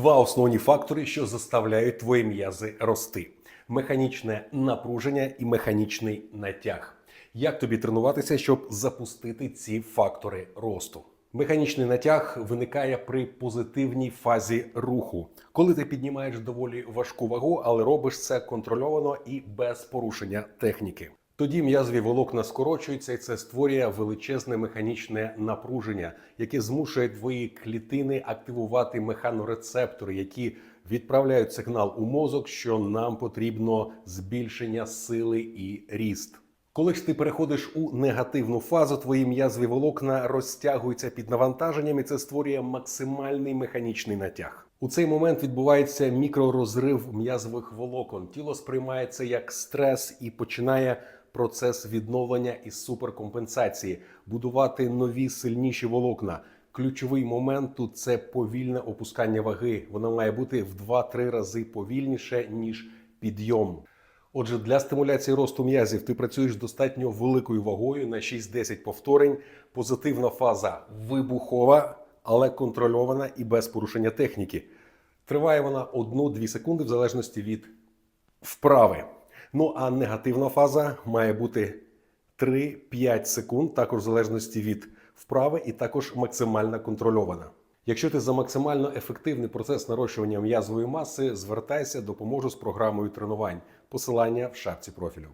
Два основні фактори, що заставляють твої м'язи рости: механічне напруження і механічний натяг. Як тобі тренуватися, щоб запустити ці фактори росту? Механічний натяг виникає при позитивній фазі руху, коли ти піднімаєш доволі важку вагу, але робиш це контрольовано і без порушення техніки. Тоді м'язові волокна скорочуються, і це створює величезне механічне напруження, яке змушує твої клітини активувати механорецептори, які відправляють сигнал у мозок, що нам потрібно збільшення сили і ріст. Коли ж ти переходиш у негативну фазу, твої м'язові волокна розтягуються під навантаженням, і це створює максимальний механічний натяг. У цей момент відбувається мікророзрив м'язових волокон. Тіло сприймає це як стрес і починає процес відновлення і суперкомпенсації, будувати нові сильніші волокна. Ключовий момент тут це повільне опускання ваги. Воно має бути в 2-3 рази повільніше ніж підйом. Отже, для стимуляції росту м'язів ти працюєш достатньо великою вагою на 6-10 повторень. Позитивна фаза вибухова, але контрольована і без порушення техніки. Триває вона 1-2 секунди в залежності від вправи. Ну а негативна фаза має бути 3-5 секунд, також в залежності від вправи, і також максимально контрольована. Якщо ти за максимально ефективний процес нарощування м'язової маси, звертайся, допоможу з програмою тренувань. Посилання в шапці профілю.